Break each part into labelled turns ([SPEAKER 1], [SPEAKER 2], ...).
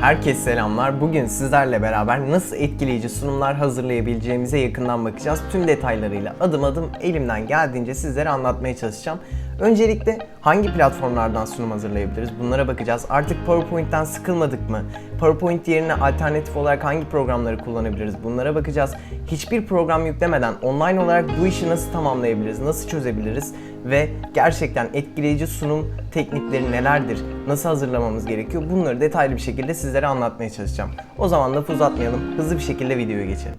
[SPEAKER 1] Herkese selamlar. Bugün sizlerle beraber nasıl etkileyici sunumlar hazırlayabileceğimize yakından bakacağız. Tüm detaylarıyla adım adım elimden geldiğince sizlere anlatmaya çalışacağım. Öncelikle hangi platformlardan sunum hazırlayabiliriz? Bunlara bakacağız. Artık PowerPoint'ten sıkılmadık mı? PowerPoint yerine alternatif olarak hangi programları kullanabiliriz? Bunlara bakacağız. Hiçbir program yüklemeden online olarak bu işi nasıl tamamlayabiliriz? Nasıl çözebiliriz? Ve gerçekten etkileyici sunum teknikleri nelerdir? Nasıl hazırlamamız gerekiyor? Bunları detaylı bir şekilde sizlere anlatmaya çalışacağım. O zaman lafı uzatmayalım. Hızlı bir şekilde videoya geçelim.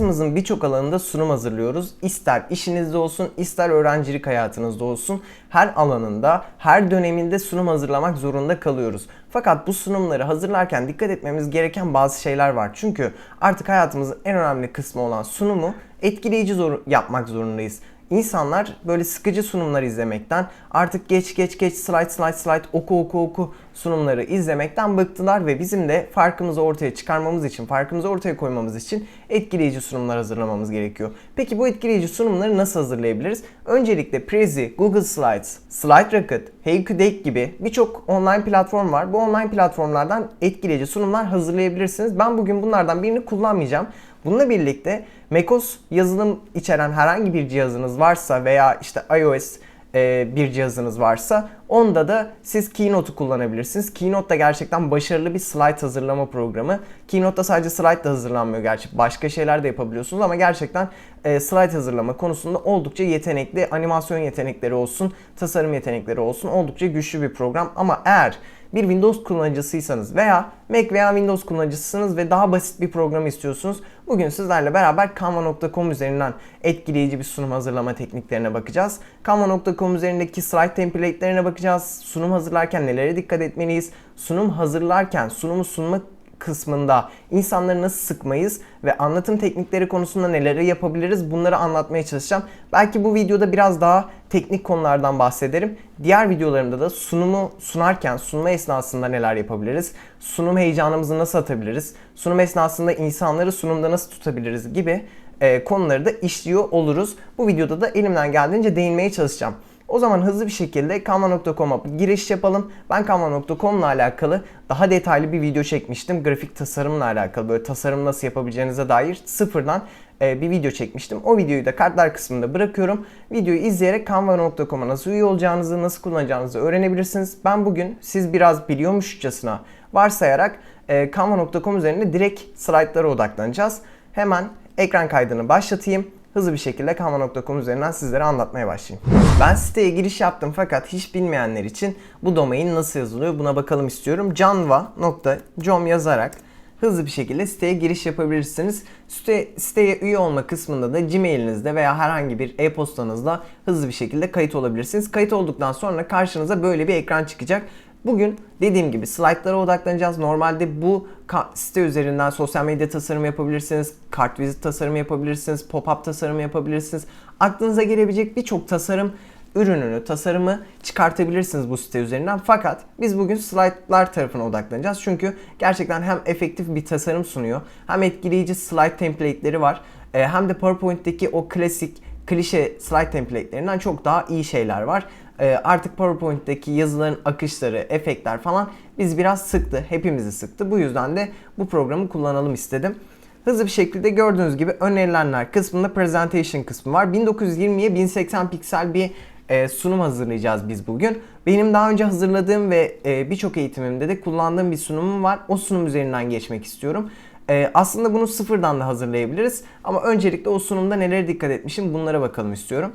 [SPEAKER 1] Hayatımızın birçok alanında sunum hazırlıyoruz. İster işinizde olsun, ister öğrencilik hayatınızda olsun. Her alanında, her döneminde sunum hazırlamak zorunda kalıyoruz. Fakat bu sunumları hazırlarken dikkat etmemiz gereken bazı şeyler var. Çünkü artık hayatımızın en önemli kısmı olan sunumu etkileyici zor yapmak zorundayız. İnsanlar böyle sıkıcı sunumlar izlemekten artık geç geç geç slide slide slide oku oku oku sunumları izlemekten bıktılar ve bizim de farkımızı ortaya çıkarmamız için, farkımızı ortaya koymamız için etkileyici sunumlar hazırlamamız gerekiyor. Peki bu etkileyici sunumları nasıl hazırlayabiliriz? Öncelikle Prezi, Google Slides, Slide Rocket, Heykudeck gibi birçok online platform var. Bu online platformlardan etkileyici sunumlar hazırlayabilirsiniz. Ben bugün bunlardan birini kullanmayacağım. Bununla birlikte macOS yazılım içeren herhangi bir cihazınız varsa veya işte iOS e, bir cihazınız varsa onda da siz Keynote'u kullanabilirsiniz. Keynote da gerçekten başarılı bir slide hazırlama programı. Keynote'da sadece slide de hazırlanmıyor gerçi. Başka şeyler de yapabiliyorsunuz ama gerçekten e, slide hazırlama konusunda oldukça yetenekli. Animasyon yetenekleri olsun, tasarım yetenekleri olsun oldukça güçlü bir program. Ama eğer bir Windows kullanıcısıysanız veya Mac veya Windows kullanıcısınız ve daha basit bir program istiyorsunuz. Bugün sizlerle beraber canva.com üzerinden etkileyici bir sunum hazırlama tekniklerine bakacağız. Canva.com üzerindeki slide template'lerine bakacağız. Sunum hazırlarken nelere dikkat etmeliyiz? Sunum hazırlarken sunumu sunma kısmında insanları nasıl sıkmayız ve anlatım teknikleri konusunda neleri yapabiliriz bunları anlatmaya çalışacağım. Belki bu videoda biraz daha teknik konulardan bahsederim. Diğer videolarımda da sunumu sunarken sunma esnasında neler yapabiliriz? Sunum heyecanımızı nasıl atabiliriz? Sunum esnasında insanları sunumda nasıl tutabiliriz gibi e, konuları da işliyor oluruz. Bu videoda da elimden geldiğince değinmeye çalışacağım. O zaman hızlı bir şekilde canva.com'a giriş yapalım. Ben canva.com'la alakalı daha detaylı bir video çekmiştim. Grafik tasarımla alakalı böyle tasarım nasıl yapabileceğinize dair sıfırdan e, bir video çekmiştim. O videoyu da kartlar kısmında bırakıyorum. Videoyu izleyerek canva.com'a nasıl üye olacağınızı, nasıl kullanacağınızı öğrenebilirsiniz. Ben bugün siz biraz biliyormuşçasına varsayarak e, canva.com üzerinde direkt slaytlara odaklanacağız. Hemen ekran kaydını başlatayım hızlı bir şekilde canva.com üzerinden sizlere anlatmaya başlayayım. Ben siteye giriş yaptım fakat hiç bilmeyenler için bu domain nasıl yazılıyor buna bakalım istiyorum. canva.com yazarak hızlı bir şekilde siteye giriş yapabilirsiniz. Site, siteye üye olma kısmında da Gmail'inizde veya herhangi bir e-postanızda hızlı bir şekilde kayıt olabilirsiniz. Kayıt olduktan sonra karşınıza böyle bir ekran çıkacak. Bugün dediğim gibi slaytlara odaklanacağız. Normalde bu site üzerinden sosyal medya tasarımı yapabilirsiniz, kartvizit tasarımı yapabilirsiniz, pop-up tasarımı yapabilirsiniz. Aklınıza gelebilecek birçok tasarım ürününü, tasarımı çıkartabilirsiniz bu site üzerinden. Fakat biz bugün slaytlar tarafına odaklanacağız. Çünkü gerçekten hem efektif bir tasarım sunuyor, hem etkileyici slide template'leri var, e, hem de PowerPoint'teki o klasik klişe slide template'lerinden çok daha iyi şeyler var. Ee, artık PowerPoint'teki yazıların akışları, efektler falan biz biraz sıktı. Hepimizi sıktı. Bu yüzden de bu programı kullanalım istedim. Hızlı bir şekilde gördüğünüz gibi önerilenler kısmında presentation kısmı var. 1920'ye 1080 piksel bir e, sunum hazırlayacağız biz bugün. Benim daha önce hazırladığım ve e, birçok eğitimimde de kullandığım bir sunumum var. O sunum üzerinden geçmek istiyorum. E, aslında bunu sıfırdan da hazırlayabiliriz. Ama öncelikle o sunumda nelere dikkat etmişim bunlara bakalım istiyorum.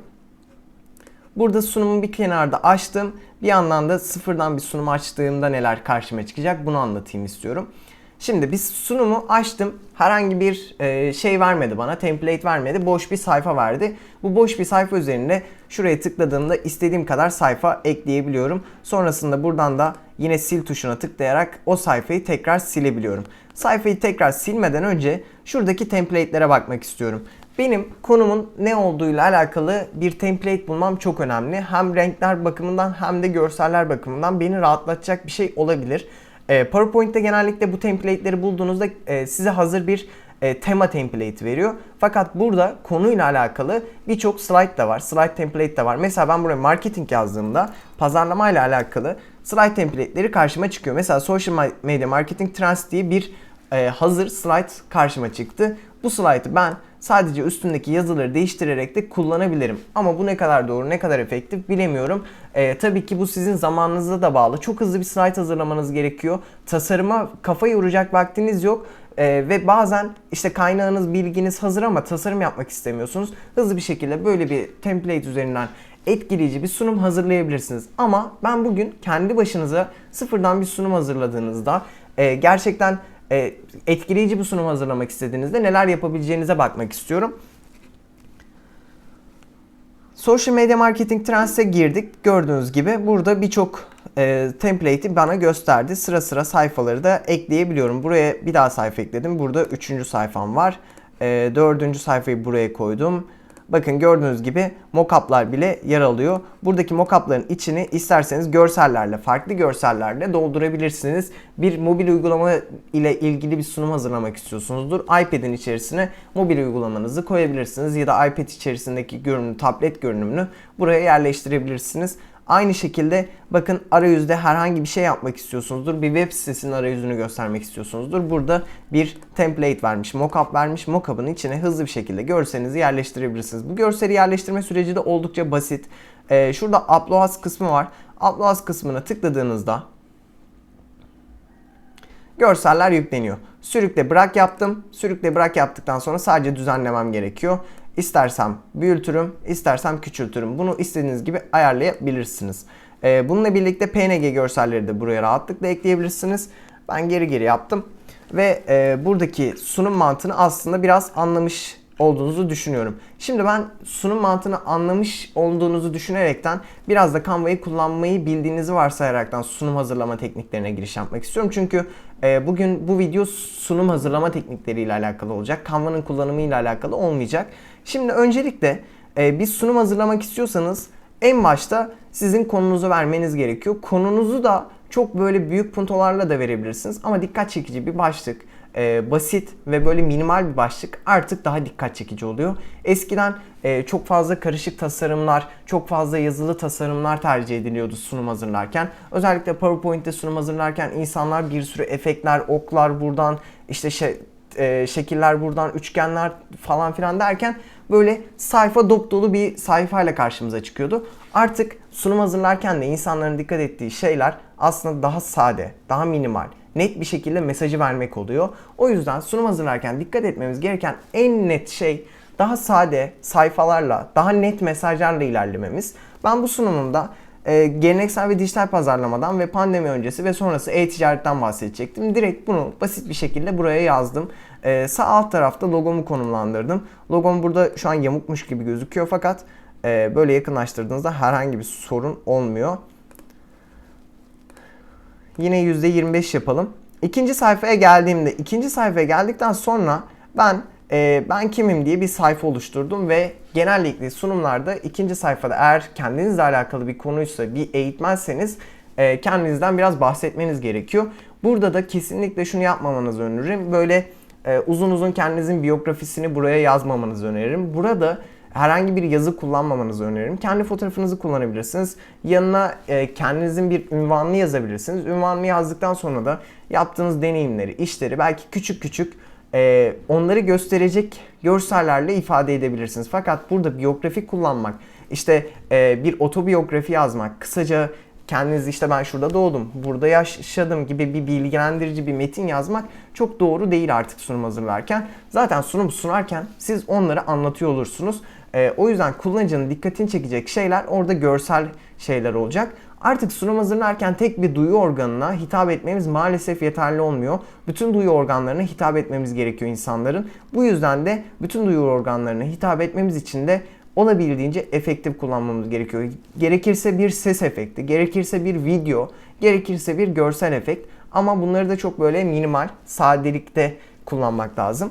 [SPEAKER 1] Burada sunumu bir kenarda açtım. Bir yandan da sıfırdan bir sunum açtığımda neler karşıma çıkacak bunu anlatayım istiyorum. Şimdi biz sunumu açtım. Herhangi bir e, şey vermedi bana. Template vermedi. Boş bir sayfa verdi. Bu boş bir sayfa üzerinde şuraya tıkladığımda istediğim kadar sayfa ekleyebiliyorum. Sonrasında buradan da yine sil tuşuna tıklayarak o sayfayı tekrar silebiliyorum. Sayfayı tekrar silmeden önce şuradaki template'lere bakmak istiyorum. Benim konumun ne olduğuyla alakalı bir template bulmam çok önemli. Hem renkler bakımından hem de görseller bakımından beni rahatlatacak bir şey olabilir. Ee, PowerPoint'te genellikle bu template'leri bulduğunuzda e, size hazır bir e, tema template veriyor. Fakat burada konuyla alakalı birçok slide da var. Slide template de var. Mesela ben buraya marketing yazdığımda pazarlama ile alakalı slide template'leri karşıma çıkıyor. Mesela social media marketing trends diye bir e, hazır slide karşıma çıktı. Bu slide'ı ben sadece üstündeki yazıları değiştirerek de kullanabilirim. Ama bu ne kadar doğru, ne kadar efektif bilemiyorum. E, tabii ki bu sizin zamanınıza da bağlı. Çok hızlı bir slide hazırlamanız gerekiyor. Tasarıma kafa yoracak vaktiniz yok. Ee, ve bazen işte kaynağınız, bilginiz hazır ama tasarım yapmak istemiyorsunuz. Hızlı bir şekilde böyle bir template üzerinden etkileyici bir sunum hazırlayabilirsiniz. Ama ben bugün kendi başınıza sıfırdan bir sunum hazırladığınızda e, gerçekten e, etkileyici bir sunum hazırlamak istediğinizde neler yapabileceğinize bakmak istiyorum. Social Media Marketing Trends'e girdik. Gördüğünüz gibi burada birçok e, template'i bana gösterdi. Sıra sıra sayfaları da ekleyebiliyorum. Buraya bir daha sayfa ekledim. Burada üçüncü sayfam var. E, dördüncü sayfayı buraya koydum. Bakın gördüğünüz gibi mockup'lar bile yer alıyor. Buradaki mockup'ların içini isterseniz görsellerle, farklı görsellerle doldurabilirsiniz. Bir mobil uygulama ile ilgili bir sunum hazırlamak istiyorsunuzdur. iPad'in içerisine mobil uygulamanızı koyabilirsiniz ya da iPad içerisindeki görünüm, tablet görünümünü buraya yerleştirebilirsiniz. Aynı şekilde bakın arayüzde herhangi bir şey yapmak istiyorsunuzdur. Bir web sitesinin arayüzünü göstermek istiyorsunuzdur. Burada bir template vermiş, mockup vermiş. Mockup'ın içine hızlı bir şekilde görselinizi yerleştirebilirsiniz. Bu görseli yerleştirme süreci de oldukça basit. Ee, şurada upload kısmı var. Upload kısmına tıkladığınızda görseller yükleniyor. Sürükle bırak yaptım. Sürükle bırak yaptıktan sonra sadece düzenlemem gerekiyor. İstersem büyütürüm, istersem küçültürüm. Bunu istediğiniz gibi ayarlayabilirsiniz. Ee, bununla birlikte PNG görselleri de buraya rahatlıkla ekleyebilirsiniz. Ben geri geri yaptım. Ve e, buradaki sunum mantığını aslında biraz anlamış olduğunuzu düşünüyorum. Şimdi ben sunum mantığını anlamış olduğunuzu düşünerekten biraz da Canva'yı kullanmayı bildiğinizi varsayaraktan sunum hazırlama tekniklerine giriş yapmak istiyorum. Çünkü e, bugün bu video sunum hazırlama teknikleriyle alakalı olacak. Canva'nın kullanımıyla alakalı olmayacak. Şimdi öncelikle e, bir sunum hazırlamak istiyorsanız en başta sizin konunuzu vermeniz gerekiyor. Konunuzu da çok böyle büyük puntolarla da verebilirsiniz ama dikkat çekici bir başlık e, basit ve böyle minimal bir başlık artık daha dikkat çekici oluyor. Eskiden e, çok fazla karışık tasarımlar, çok fazla yazılı tasarımlar tercih ediliyordu sunum hazırlarken. Özellikle PowerPoint'te sunum hazırlarken insanlar bir sürü efektler, oklar buradan, işte şey, e, şekiller buradan, üçgenler falan filan derken böyle sayfa dop dolu bir sayfayla karşımıza çıkıyordu. Artık sunum hazırlarken de insanların dikkat ettiği şeyler aslında daha sade, daha minimal, net bir şekilde mesajı vermek oluyor. O yüzden sunum hazırlarken dikkat etmemiz gereken en net şey daha sade sayfalarla, daha net mesajlarla ilerlememiz. Ben bu sunumumda e, geleneksel ve dijital pazarlamadan ve pandemi öncesi ve sonrası e-ticaretten bahsedecektim. Direkt bunu basit bir şekilde buraya yazdım. E, sağ alt tarafta logomu konumlandırdım. Logom burada şu an yamukmuş gibi gözüküyor fakat e, böyle yakınlaştırdığınızda herhangi bir sorun olmuyor. Yine %25 yapalım. İkinci sayfaya geldiğimde, ikinci sayfaya geldikten sonra ben e, ben kimim diye bir sayfa oluşturdum ve genellikle sunumlarda ikinci sayfada eğer kendinizle alakalı bir konuysa, bir eğitmenseniz e, kendinizden biraz bahsetmeniz gerekiyor. Burada da kesinlikle şunu yapmamanızı öneririm. Böyle e, uzun uzun kendinizin biyografisini buraya yazmamanızı öneririm. Burada herhangi bir yazı kullanmamanızı öneririm. Kendi fotoğrafınızı kullanabilirsiniz. Yanına e, kendinizin bir ünvanını yazabilirsiniz. Ünvanını yazdıktan sonra da yaptığınız deneyimleri, işleri belki küçük küçük e, onları gösterecek görsellerle ifade edebilirsiniz. Fakat burada biyografi kullanmak, işte e, bir otobiyografi yazmak, kısaca kendiniz işte ben şurada doğdum, burada yaşadım gibi bir bilgilendirici bir metin yazmak çok doğru değil artık sunum hazırlarken. Zaten sunum sunarken siz onları anlatıyor olursunuz. E, o yüzden kullanıcının dikkatini çekecek şeyler orada görsel şeyler olacak. Artık sunum hazırlarken tek bir duyu organına hitap etmemiz maalesef yeterli olmuyor. Bütün duyu organlarına hitap etmemiz gerekiyor insanların. Bu yüzden de bütün duyu organlarına hitap etmemiz için de olabildiğince efektif kullanmamız gerekiyor. Gerekirse bir ses efekti, gerekirse bir video, gerekirse bir görsel efekt ama bunları da çok böyle minimal, sadelikte kullanmak lazım.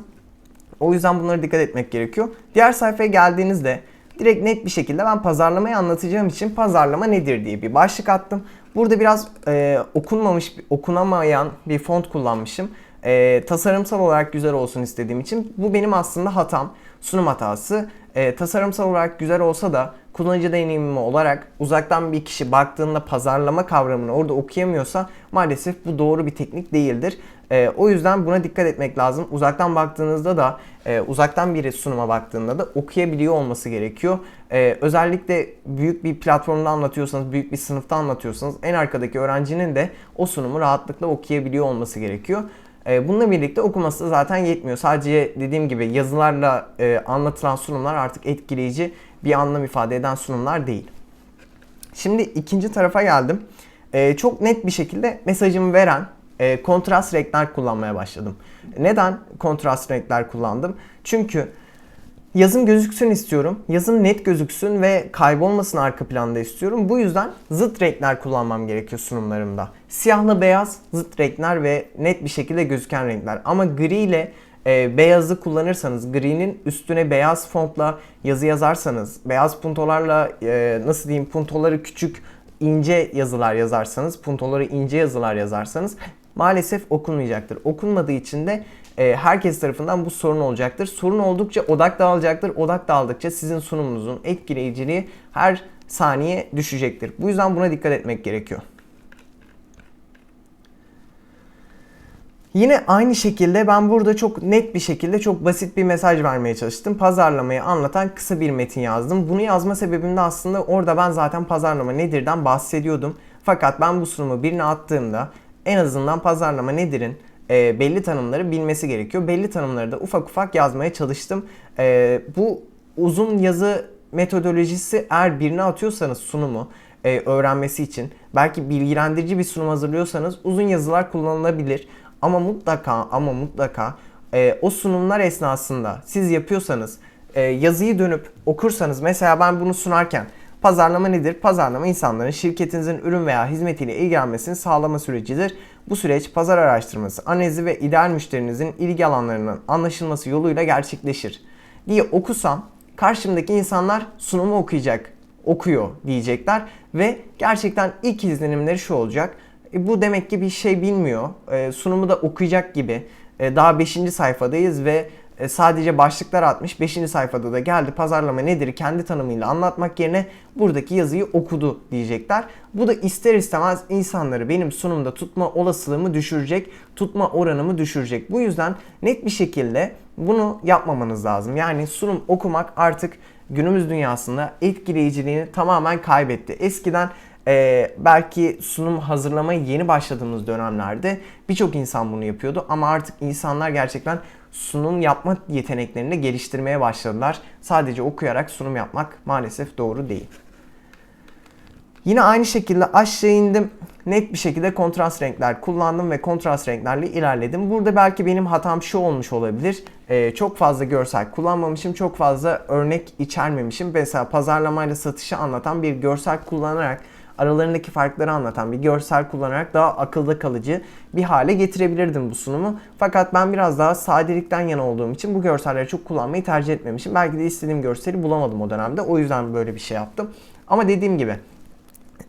[SPEAKER 1] O yüzden bunlara dikkat etmek gerekiyor. Diğer sayfaya geldiğinizde direkt net bir şekilde ben pazarlamayı anlatacağım için pazarlama nedir diye bir başlık attım. Burada biraz e, okunmamış, okunamayan bir font kullanmışım. e, tasarımsal olarak güzel olsun istediğim için bu benim aslında hatam, sunum hatası. E, tasarımsal olarak güzel olsa da kullanıcı deneyimimi olarak uzaktan bir kişi baktığında pazarlama kavramını orada okuyamıyorsa maalesef bu doğru bir teknik değildir. E, o yüzden buna dikkat etmek lazım. Uzaktan baktığınızda da e, uzaktan biri sunuma baktığında da okuyabiliyor olması gerekiyor. E, özellikle büyük bir platformda anlatıyorsanız, büyük bir sınıfta anlatıyorsanız en arkadaki öğrencinin de o sunumu rahatlıkla okuyabiliyor olması gerekiyor. E, bununla birlikte okuması zaten yetmiyor. Sadece dediğim gibi yazılarla e, anlatılan sunumlar artık etkileyici bir anlam ifade eden sunumlar değil. Şimdi ikinci tarafa geldim. E, çok net bir şekilde mesajımı veren e, kontrast renkler kullanmaya başladım. Neden kontrast renkler kullandım? Çünkü yazım gözüksün istiyorum. Yazım net gözüksün ve kaybolmasın arka planda istiyorum. Bu yüzden zıt renkler kullanmam gerekiyor sunumlarımda. Siyahla beyaz zıt renkler ve net bir şekilde gözüken renkler. Ama gri ile e, beyazı kullanırsanız, gri'nin üstüne beyaz fontla yazı yazarsanız, beyaz puntolarla e, nasıl diyeyim puntoları küçük ince yazılar yazarsanız, puntoları ince yazılar yazarsanız maalesef okunmayacaktır. Okunmadığı için de e, herkes tarafından bu sorun olacaktır. Sorun oldukça odak dağılacaktır. Odak dağıldıkça sizin sunumunuzun etkileyiciliği her saniye düşecektir. Bu yüzden buna dikkat etmek gerekiyor. Yine aynı şekilde ben burada çok net bir şekilde çok basit bir mesaj vermeye çalıştım. Pazarlamayı anlatan kısa bir metin yazdım. Bunu yazma sebebim de aslında orada ben zaten pazarlama nedirden bahsediyordum. Fakat ben bu sunumu birine attığımda en azından pazarlama nedir'in e, belli tanımları bilmesi gerekiyor. Belli tanımları da ufak ufak yazmaya çalıştım. E, bu uzun yazı metodolojisi eğer birine atıyorsanız sunumu e, öğrenmesi için belki bilgilendirici bir sunum hazırlıyorsanız uzun yazılar kullanılabilir. Ama mutlaka ama mutlaka e, o sunumlar esnasında siz yapıyorsanız e, yazıyı dönüp okursanız mesela ben bunu sunarken Pazarlama nedir? Pazarlama insanların şirketinizin ürün veya hizmetiyle ilgilenmesini sağlama sürecidir. Bu süreç pazar araştırması, analizi ve ideal müşterinizin ilgi alanlarının anlaşılması yoluyla gerçekleşir diye okusam karşımdaki insanlar sunumu okuyacak, okuyor diyecekler ve gerçekten ilk izlenimleri şu olacak. E, bu demek ki bir şey bilmiyor. E, sunumu da okuyacak gibi. E, daha 5. sayfadayız ve sadece başlıklar atmış. 5. sayfada da geldi pazarlama nedir kendi tanımıyla anlatmak yerine buradaki yazıyı okudu diyecekler. Bu da ister istemez insanları benim sunumda tutma olasılığımı düşürecek, tutma oranımı düşürecek. Bu yüzden net bir şekilde bunu yapmamanız lazım. Yani sunum okumak artık günümüz dünyasında etkileyiciliğini tamamen kaybetti. Eskiden e, belki sunum hazırlamaya yeni başladığımız dönemlerde birçok insan bunu yapıyordu ama artık insanlar gerçekten sunum yapma yeteneklerini geliştirmeye başladılar. Sadece okuyarak sunum yapmak maalesef doğru değil. Yine aynı şekilde aşağı indim. Net bir şekilde kontrast renkler kullandım ve kontrast renklerle ilerledim. Burada belki benim hatam şu olmuş olabilir. Ee, çok fazla görsel kullanmamışım, çok fazla örnek içermemişim. Mesela pazarlamayla satışı anlatan bir görsel kullanarak aralarındaki farkları anlatan bir görsel kullanarak daha akılda kalıcı bir hale getirebilirdim bu sunumu. Fakat ben biraz daha sadelikten yana olduğum için bu görselleri çok kullanmayı tercih etmemişim. Belki de istediğim görseli bulamadım o dönemde. O yüzden böyle bir şey yaptım. Ama dediğim gibi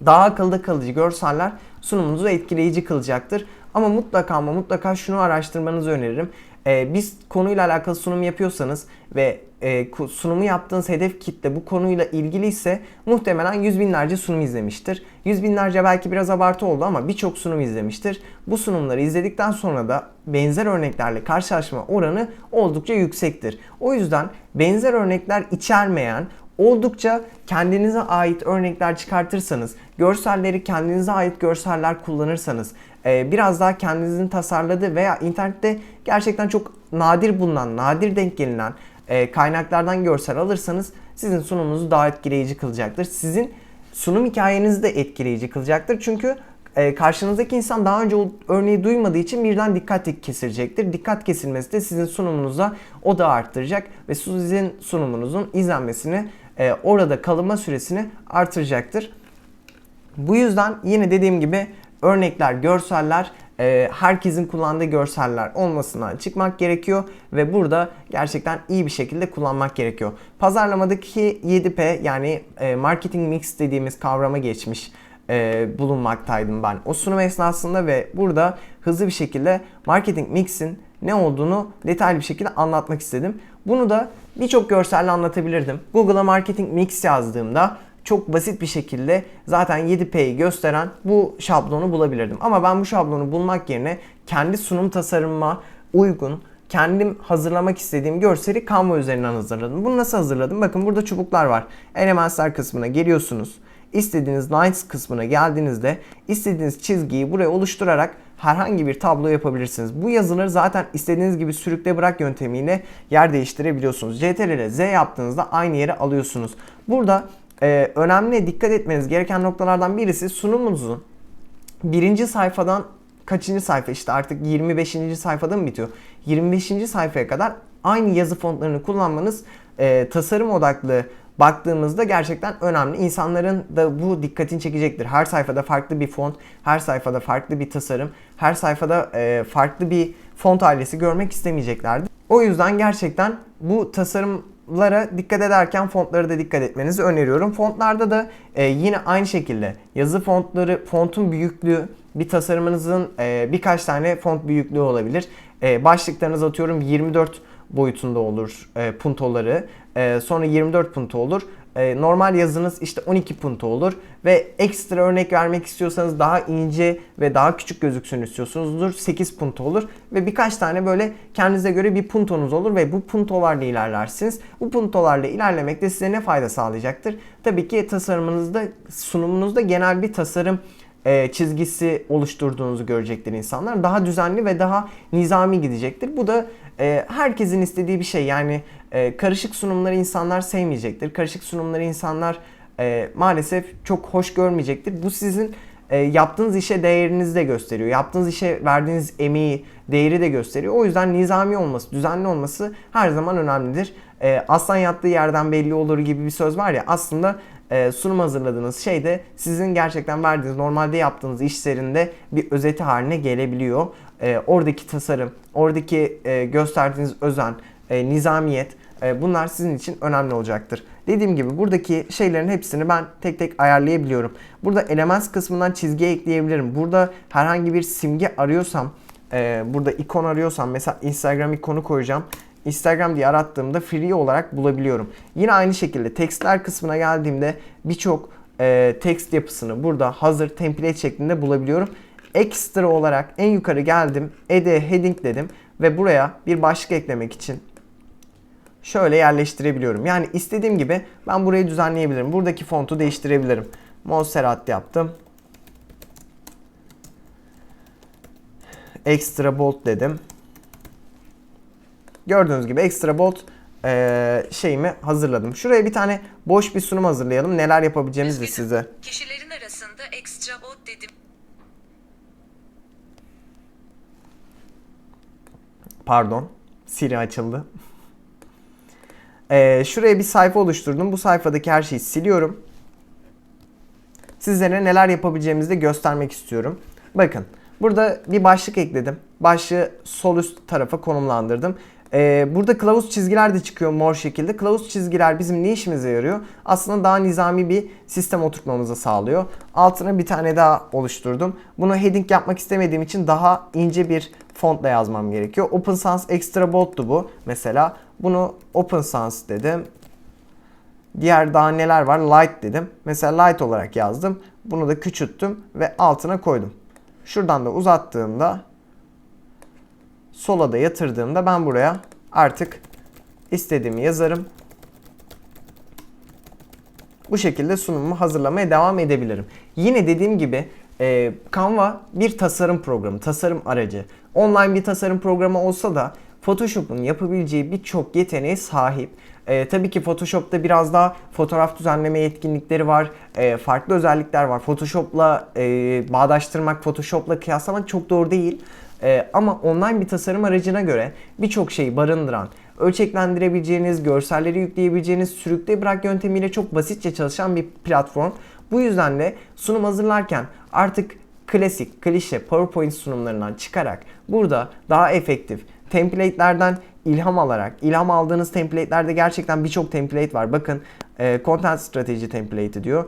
[SPEAKER 1] daha akılda kalıcı görseller sunumunuzu etkileyici kılacaktır. Ama mutlaka ama mutlaka şunu araştırmanızı öneririm. Ee, biz konuyla alakalı sunum yapıyorsanız ve e, sunumu yaptığınız hedef kitle bu konuyla ilgili ise muhtemelen yüz binlerce sunum izlemiştir. Yüz binlerce belki biraz abartı oldu ama birçok sunum izlemiştir. Bu sunumları izledikten sonra da benzer örneklerle karşılaşma oranı oldukça yüksektir. O yüzden benzer örnekler içermeyen oldukça kendinize ait örnekler çıkartırsanız, görselleri kendinize ait görseller kullanırsanız, e, biraz daha kendinizin tasarladığı veya internette gerçekten çok nadir bulunan, nadir denk gelinen e, kaynaklardan görsel alırsanız sizin sunumunuzu daha etkileyici kılacaktır. Sizin sunum hikayenizi de etkileyici kılacaktır. Çünkü e, karşınızdaki insan daha önce o örneği duymadığı için birden dikkat kesilecektir. Dikkat kesilmesi de sizin sunumunuza o da arttıracak ve sizin sunumunuzun izlenmesini, e, orada kalınma süresini artıracaktır. Bu yüzden yine dediğim gibi örnekler, görseller e, herkesin kullandığı görseller olmasından çıkmak gerekiyor ve burada gerçekten iyi bir şekilde kullanmak gerekiyor. Pazarlamadaki 7P yani e, marketing mix dediğimiz kavrama geçmiş e, bulunmaktaydım ben o sunum esnasında ve burada hızlı bir şekilde marketing mix'in ne olduğunu detaylı bir şekilde anlatmak istedim. Bunu da birçok görselle anlatabilirdim. Google'a marketing mix yazdığımda çok basit bir şekilde zaten 7P'yi gösteren bu şablonu bulabilirdim. Ama ben bu şablonu bulmak yerine kendi sunum tasarımıma uygun, kendim hazırlamak istediğim görseli Canva üzerinden hazırladım. Bunu nasıl hazırladım? Bakın burada çubuklar var. Elementler kısmına geliyorsunuz. İstediğiniz lines kısmına geldiğinizde istediğiniz çizgiyi buraya oluşturarak herhangi bir tablo yapabilirsiniz. Bu yazıları zaten istediğiniz gibi sürükle bırak yöntemiyle yer değiştirebiliyorsunuz. CTRL Z yaptığınızda aynı yere alıyorsunuz. Burada e, önemli dikkat etmeniz gereken noktalardan birisi sunumunuzun birinci sayfadan kaçıncı sayfa işte artık 25. sayfada mı bitiyor? 25. sayfaya kadar aynı yazı fontlarını kullanmanız e, tasarım odaklı baktığımızda gerçekten önemli. İnsanların da bu dikkatini çekecektir. Her sayfada farklı bir font, her sayfada farklı bir tasarım, her sayfada e, farklı bir font ailesi görmek istemeyeceklerdir. O yüzden gerçekten bu tasarımlara dikkat ederken fontlara da dikkat etmenizi öneriyorum. Fontlarda da e, yine aynı şekilde yazı fontları, fontun büyüklüğü, bir tasarımınızın e, birkaç tane font büyüklüğü olabilir. E, başlıklarınız atıyorum 24 boyutunda olur e, puntoları. E, sonra 24 punto olur. E, normal yazınız işte 12 punto olur. Ve ekstra örnek vermek istiyorsanız daha ince ve daha küçük gözüksün istiyorsunuzdur. 8 punto olur. Ve birkaç tane böyle kendinize göre bir puntonuz olur ve bu puntolarla ilerlersiniz. Bu puntolarla ilerlemek de size ne fayda sağlayacaktır? Tabii ki tasarımınızda, sunumunuzda genel bir tasarım e, çizgisi oluşturduğunuzu görecektir insanlar. Daha düzenli ve daha nizami gidecektir. Bu da e, herkesin istediği bir şey. Yani e, karışık sunumları insanlar sevmeyecektir. Karışık sunumları insanlar e, maalesef çok hoş görmeyecektir. Bu sizin e, yaptığınız işe değerinizi de gösteriyor. Yaptığınız işe verdiğiniz emeği, değeri de gösteriyor. O yüzden nizami olması, düzenli olması her zaman önemlidir. E, aslan yattığı yerden belli olur gibi bir söz var ya aslında e, sunum hazırladığınız şey de sizin gerçekten verdiğiniz normalde yaptığınız işlerinde bir özeti haline gelebiliyor. E, oradaki tasarım, oradaki e, gösterdiğiniz özen, e, nizamiyet e, bunlar sizin için önemli olacaktır. Dediğim gibi buradaki şeylerin hepsini ben tek tek ayarlayabiliyorum. Burada elements kısmından çizgi ekleyebilirim. Burada herhangi bir simge arıyorsam, e, burada ikon arıyorsam mesela Instagram ikonu koyacağım. Instagram diye arattığımda free olarak bulabiliyorum. Yine aynı şekilde tekstler kısmına geldiğimde birçok e, text yapısını burada hazır template şeklinde bulabiliyorum. Ekstra olarak en yukarı geldim. Add heading dedim ve buraya bir başlık eklemek için şöyle yerleştirebiliyorum. Yani istediğim gibi ben burayı düzenleyebilirim. Buradaki fontu değiştirebilirim. Montserrat yaptım. Extra bold dedim. Gördüğünüz gibi ekstra bold e, şeyimi hazırladım. Şuraya bir tane boş bir sunum hazırlayalım. Neler yapabileceğimizi de size.
[SPEAKER 2] Kişilerin arasında ekstra bot dedim.
[SPEAKER 1] Pardon. Siri açıldı. E, şuraya bir sayfa oluşturdum. Bu sayfadaki her şeyi siliyorum. Sizlere neler yapabileceğimizi de göstermek istiyorum. Bakın. Burada bir başlık ekledim. Başlığı sol üst tarafa konumlandırdım. Ee, burada kılavuz çizgiler de çıkıyor mor şekilde. Kılavuz çizgiler bizim ne işimize yarıyor? Aslında daha nizami bir sistem oturtmamızı sağlıyor. Altına bir tane daha oluşturdum. Bunu heading yapmak istemediğim için daha ince bir fontla yazmam gerekiyor. Open Sans Extra Bold'tu bu mesela. Bunu Open Sans dedim. Diğer daha neler var? Light dedim. Mesela light olarak yazdım. Bunu da küçülttüm ve altına koydum. Şuradan da uzattığımda sola da yatırdığımda ben buraya artık istediğimi yazarım. Bu şekilde sunumumu hazırlamaya devam edebilirim. Yine dediğim gibi e, Canva bir tasarım programı, tasarım aracı. Online bir tasarım programı olsa da Photoshop'un yapabileceği birçok yeteneğe sahip. E, tabii ki Photoshop'ta biraz daha fotoğraf düzenleme yetkinlikleri var. E, farklı özellikler var. Photoshop'la e, bağdaştırmak, Photoshop'la kıyaslamak çok doğru değil. E, ama online bir tasarım aracına göre birçok şeyi barındıran, ölçeklendirebileceğiniz, görselleri yükleyebileceğiniz, sürükle bırak yöntemiyle çok basitçe çalışan bir platform. Bu yüzden de sunum hazırlarken artık klasik, klişe PowerPoint sunumlarından çıkarak burada daha efektif, template'lerden ilham alarak, ilham aldığınız template'lerde gerçekten birçok template var. Bakın e, Content Strategy template'i diyor.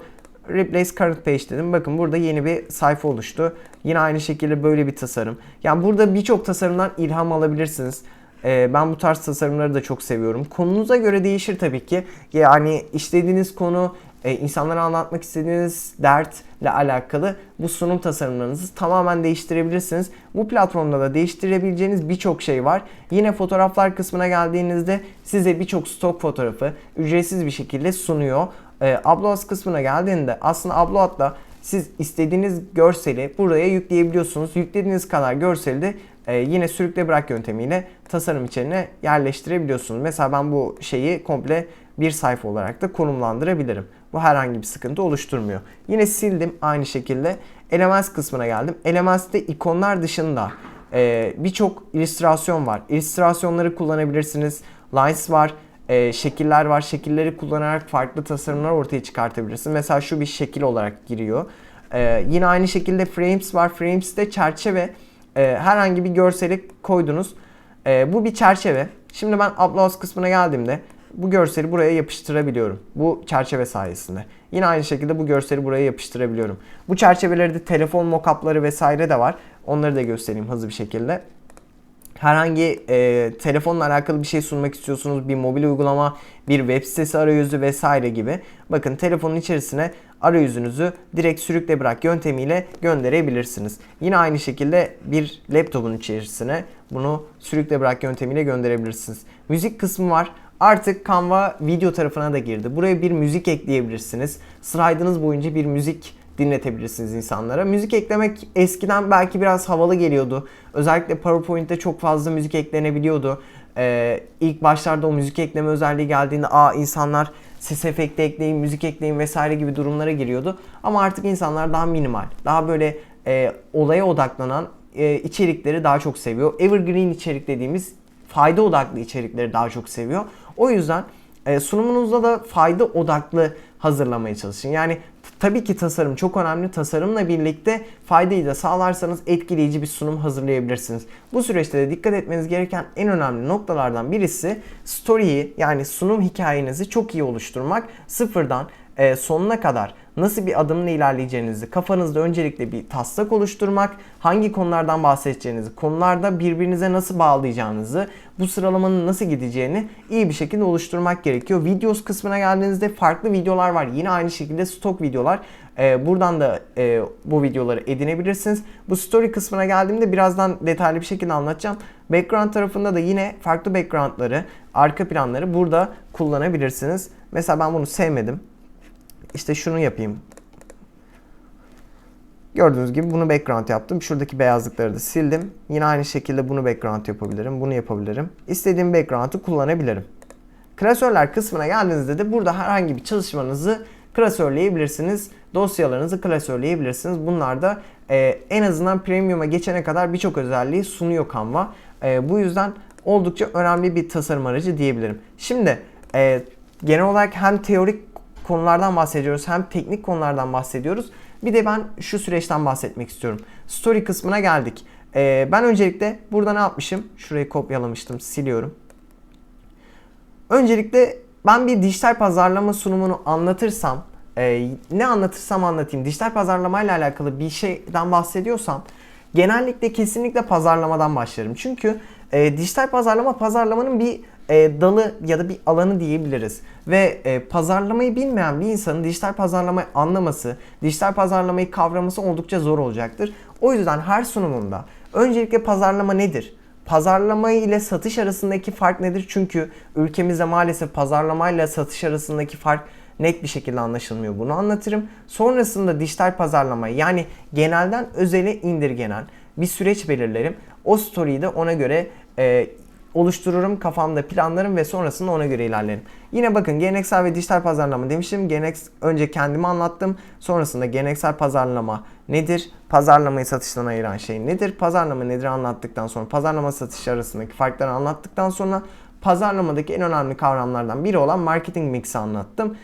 [SPEAKER 1] Replace current page dedim. Bakın burada yeni bir sayfa oluştu. Yine aynı şekilde böyle bir tasarım. Yani burada birçok tasarımdan ilham alabilirsiniz. Ee, ben bu tarz tasarımları da çok seviyorum. Konunuza göre değişir tabii ki. Yani işlediğiniz konu, e, insanlara anlatmak istediğiniz dertle alakalı bu sunum tasarımlarınızı tamamen değiştirebilirsiniz. Bu platformda da değiştirebileceğiniz birçok şey var. Yine fotoğraflar kısmına geldiğinizde size birçok stok fotoğrafı ücretsiz bir şekilde sunuyor. E, Uploads kısmına geldiğinde aslında Upload'da siz istediğiniz görseli buraya yükleyebiliyorsunuz. Yüklediğiniz kadar görseli de e, yine sürükle bırak yöntemiyle tasarım içine yerleştirebiliyorsunuz. Mesela ben bu şeyi komple bir sayfa olarak da konumlandırabilirim. Bu herhangi bir sıkıntı oluşturmuyor. Yine sildim aynı şekilde. Elements kısmına geldim. Elements'te ikonlar dışında e, birçok illüstrasyon var. İllüstrasyonları kullanabilirsiniz. Lines var e, şekiller var. Şekilleri kullanarak farklı tasarımlar ortaya çıkartabilirsin. Mesela şu bir şekil olarak giriyor. E, yine aynı şekilde frames var. Frames'te çerçeve e, herhangi bir görseli koydunuz. E, bu bir çerçeve. Şimdi ben uploads kısmına geldiğimde bu görseli buraya yapıştırabiliyorum. Bu çerçeve sayesinde. Yine aynı şekilde bu görseli buraya yapıştırabiliyorum. Bu çerçeveleri de telefon mockup'ları vesaire de var. Onları da göstereyim hızlı bir şekilde herhangi e, telefonla alakalı bir şey sunmak istiyorsunuz, bir mobil uygulama, bir web sitesi arayüzü vesaire gibi. Bakın telefonun içerisine arayüzünüzü direkt sürükle bırak yöntemiyle gönderebilirsiniz. Yine aynı şekilde bir laptopun içerisine bunu sürükle bırak yöntemiyle gönderebilirsiniz. Müzik kısmı var. Artık Canva video tarafına da girdi. Buraya bir müzik ekleyebilirsiniz. Slide'ınız boyunca bir müzik dinletebilirsiniz insanlara. Müzik eklemek eskiden belki biraz havalı geliyordu. Özellikle PowerPoint'te çok fazla müzik eklenebiliyordu. Ee, ilk başlarda o müzik ekleme özelliği geldiğinde aa insanlar ses efekti ekleyin, müzik ekleyin vesaire gibi durumlara giriyordu. Ama artık insanlar daha minimal, daha böyle e, olaya odaklanan e, içerikleri daha çok seviyor. Evergreen içerik dediğimiz fayda odaklı içerikleri daha çok seviyor. O yüzden e, sunumunuzda da fayda odaklı hazırlamaya çalışın. Yani tabii ki tasarım çok önemli. Tasarımla birlikte faydayı da sağlarsanız etkileyici bir sunum hazırlayabilirsiniz. Bu süreçte de dikkat etmeniz gereken en önemli noktalardan birisi story'yi yani sunum hikayenizi çok iyi oluşturmak. Sıfırdan e, sonuna kadar nasıl bir adımla ilerleyeceğinizi kafanızda öncelikle bir taslak oluşturmak, hangi konulardan bahsedeceğinizi, konularda birbirinize nasıl bağlayacağınızı, bu sıralamanın nasıl gideceğini iyi bir şekilde oluşturmak gerekiyor. Videos kısmına geldiğinizde farklı videolar var. Yine aynı şekilde stok videolar. Ee, buradan da e, bu videoları edinebilirsiniz. Bu story kısmına geldiğimde birazdan detaylı bir şekilde anlatacağım. Background tarafında da yine farklı backgroundları, arka planları burada kullanabilirsiniz. Mesela ben bunu sevmedim. İşte şunu yapayım. Gördüğünüz gibi bunu background yaptım. Şuradaki beyazlıkları da sildim. Yine aynı şekilde bunu background yapabilirim. Bunu yapabilirim. İstediğim background'ı kullanabilirim. Klasörler kısmına geldiğinizde de burada herhangi bir çalışmanızı klasörleyebilirsiniz. Dosyalarınızı klasörleyebilirsiniz. Bunlar da e, en azından premium'a geçene kadar birçok özelliği sunuyor Canva. E, bu yüzden oldukça önemli bir tasarım aracı diyebilirim. Şimdi e, genel olarak hem teorik konulardan bahsediyoruz hem teknik konulardan bahsediyoruz. Bir de ben şu süreçten bahsetmek istiyorum. Story kısmına geldik. Ee, ben öncelikle burada ne yapmışım? Şurayı kopyalamıştım, siliyorum. Öncelikle ben bir dijital pazarlama sunumunu anlatırsam, e, ne anlatırsam anlatayım, dijital pazarlamayla alakalı bir şeyden bahsediyorsam, genellikle kesinlikle pazarlamadan başlarım. Çünkü e, dijital pazarlama pazarlamanın bir e, dalı ya da bir alanı diyebiliriz. Ve e, pazarlamayı bilmeyen bir insanın dijital pazarlamayı anlaması, dijital pazarlamayı kavraması oldukça zor olacaktır. O yüzden her sunumunda öncelikle pazarlama nedir? Pazarlama ile satış arasındaki fark nedir? Çünkü ülkemizde maalesef pazarlamayla satış arasındaki fark net bir şekilde anlaşılmıyor. Bunu anlatırım. Sonrasında dijital pazarlama yani genelden özele indirgenen bir süreç belirlerim. O story'yi de ona göre e, oluştururum, kafamda planlarım ve sonrasında ona göre ilerlerim. Yine bakın geleneksel ve dijital pazarlama demiştim. Gelenek önce kendimi anlattım. Sonrasında geleneksel pazarlama nedir? Pazarlamayı satıştan ayıran şey nedir? Pazarlama nedir anlattıktan sonra pazarlama satış arasındaki farkları anlattıktan sonra pazarlamadaki en önemli kavramlardan biri olan marketing mix'i anlattım.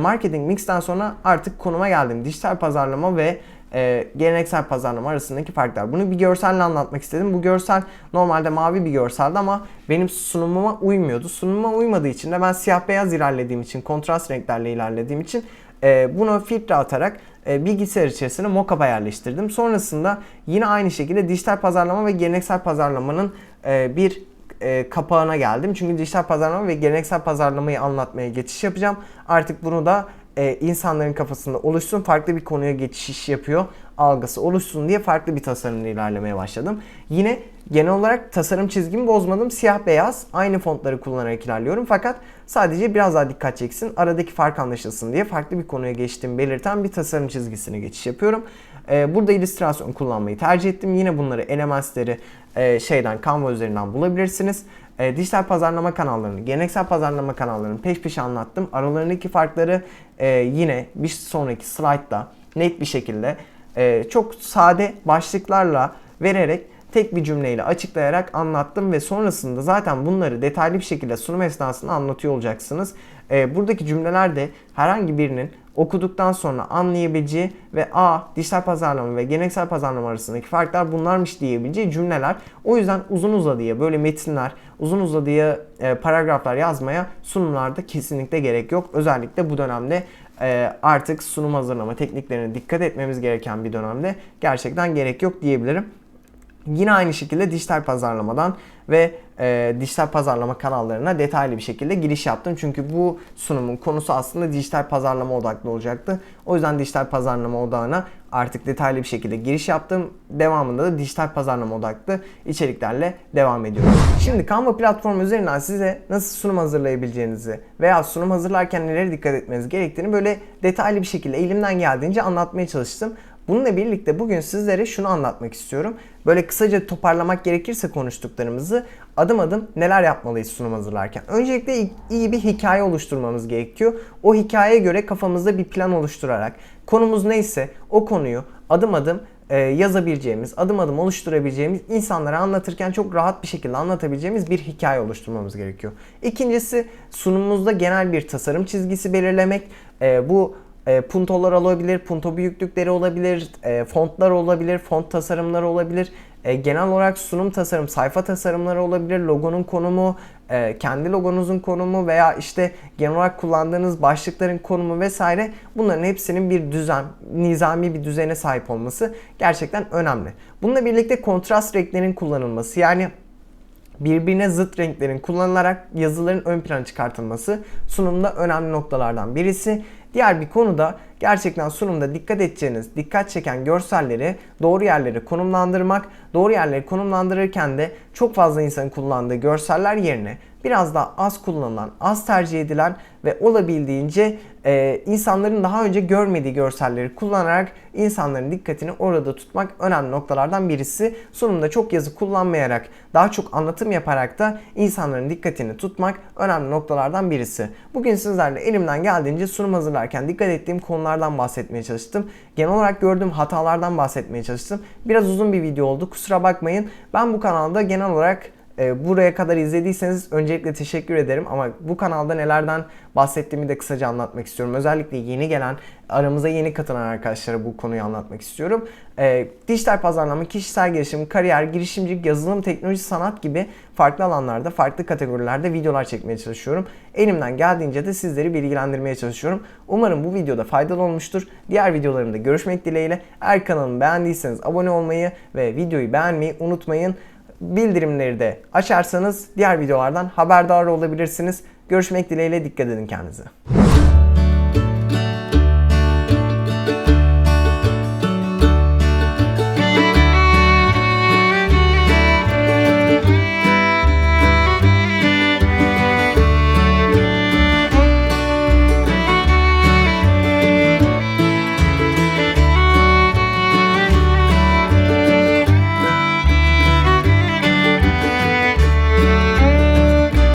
[SPEAKER 1] Marketing mix'ten sonra artık konuma geldim. Dijital pazarlama ve e, geleneksel pazarlama arasındaki farklar. Bunu bir görselle anlatmak istedim. Bu görsel normalde mavi bir görseldi ama benim sunumuma uymuyordu. Sunumuma uymadığı için de ben siyah beyaz ilerlediğim için, kontrast renklerle ilerlediğim için e, bunu filtre atarak e, bilgisayar içerisine mockup'a yerleştirdim. Sonrasında yine aynı şekilde dijital pazarlama ve geleneksel pazarlamanın e, bir e, kapağına geldim. Çünkü dijital pazarlama ve geleneksel pazarlamayı anlatmaya geçiş yapacağım. Artık bunu da e, insanların kafasında oluşsun, farklı bir konuya geçiş yapıyor algısı oluşsun diye farklı bir tasarımla ilerlemeye başladım. Yine genel olarak tasarım çizgimi bozmadım. Siyah beyaz aynı fontları kullanarak ilerliyorum. Fakat sadece biraz daha dikkat çeksin, aradaki fark anlaşılsın diye farklı bir konuya geçtiğimi belirten bir tasarım çizgisine geçiş yapıyorum. Ee, burada illüstrasyon kullanmayı tercih ettim. Yine bunları Elements'leri e, şeyden Canva üzerinden bulabilirsiniz. E, dijital pazarlama kanallarını, geleneksel pazarlama kanallarını peş peşe anlattım. Aralarındaki farkları e, yine bir sonraki slaytta net bir şekilde e, çok sade başlıklarla vererek tek bir cümleyle açıklayarak anlattım ve sonrasında zaten bunları detaylı bir şekilde sunum esnasında anlatıyor olacaksınız. E, buradaki cümlelerde herhangi birinin okuduktan sonra anlayabileceği ve a dijital pazarlama ve geleneksel pazarlama arasındaki farklar bunlarmış diyebileceği cümleler. O yüzden uzun uzadıya böyle metinler, uzun uzadıya e, paragraflar yazmaya sunumlarda kesinlikle gerek yok. Özellikle bu dönemde e, artık sunum hazırlama tekniklerine dikkat etmemiz gereken bir dönemde gerçekten gerek yok diyebilirim. Yine aynı şekilde dijital pazarlamadan ve e, dijital pazarlama kanallarına detaylı bir şekilde giriş yaptım. Çünkü bu sunumun konusu aslında dijital pazarlama odaklı olacaktı. O yüzden dijital pazarlama odağına artık detaylı bir şekilde giriş yaptım. Devamında da dijital pazarlama odaklı içeriklerle devam ediyorum. Şimdi Canva platformu üzerinden size nasıl sunum hazırlayabileceğinizi veya sunum hazırlarken nelere dikkat etmeniz gerektiğini böyle detaylı bir şekilde elimden geldiğince anlatmaya çalıştım. Bununla birlikte bugün sizlere şunu anlatmak istiyorum. Böyle kısaca toparlamak gerekirse konuştuklarımızı adım adım neler yapmalıyız sunum hazırlarken. Öncelikle iyi bir hikaye oluşturmamız gerekiyor. O hikayeye göre kafamızda bir plan oluşturarak konumuz neyse o konuyu adım adım e, yazabileceğimiz, adım adım oluşturabileceğimiz, insanlara anlatırken çok rahat bir şekilde anlatabileceğimiz bir hikaye oluşturmamız gerekiyor. İkincisi sunumumuzda genel bir tasarım çizgisi belirlemek. E, bu e, puntolar olabilir, punto büyüklükleri olabilir, e, fontlar olabilir, font tasarımları olabilir. E, genel olarak sunum tasarım, sayfa tasarımları olabilir, logonun konumu, e, kendi logonuzun konumu veya işte genel olarak kullandığınız başlıkların konumu vesaire bunların hepsinin bir düzen, nizami bir düzene sahip olması gerçekten önemli. Bununla birlikte kontrast renklerin kullanılması yani birbirine zıt renklerin kullanılarak yazıların ön plana çıkartılması sunumda önemli noktalardan birisi. Diğer bir konu da gerçekten sunumda dikkat edeceğiniz, dikkat çeken görselleri doğru yerlere konumlandırmak. Doğru yerleri konumlandırırken de çok fazla insanın kullandığı görseller yerine biraz daha az kullanılan, az tercih edilen ve olabildiğince e, insanların daha önce görmediği görselleri kullanarak insanların dikkatini orada tutmak önemli noktalardan birisi. Sunumda çok yazı kullanmayarak, daha çok anlatım yaparak da insanların dikkatini tutmak önemli noktalardan birisi. Bugün sizlerle elimden geldiğince sunum hazırlarken dikkat ettiğim konulardan bahsetmeye çalıştım. Genel olarak gördüğüm hatalardan bahsetmeye çalıştım. Biraz uzun bir video oldu kusura bakmayın. Ben bu kanalda genel olarak e, buraya kadar izlediyseniz öncelikle teşekkür ederim ama bu kanalda nelerden bahsettiğimi de kısaca anlatmak istiyorum. Özellikle yeni gelen, aramıza yeni katılan arkadaşlara bu konuyu anlatmak istiyorum. E, dijital pazarlama, kişisel gelişim, kariyer, girişimcilik, yazılım, teknoloji, sanat gibi farklı alanlarda, farklı kategorilerde videolar çekmeye çalışıyorum. Elimden geldiğince de sizleri bilgilendirmeye çalışıyorum. Umarım bu videoda faydalı olmuştur. Diğer videolarımda görüşmek dileğiyle. Eğer kanalımı beğendiyseniz abone olmayı ve videoyu beğenmeyi unutmayın bildirimleri de açarsanız diğer videolardan haberdar olabilirsiniz. Görüşmek dileğiyle dikkat edin kendinize.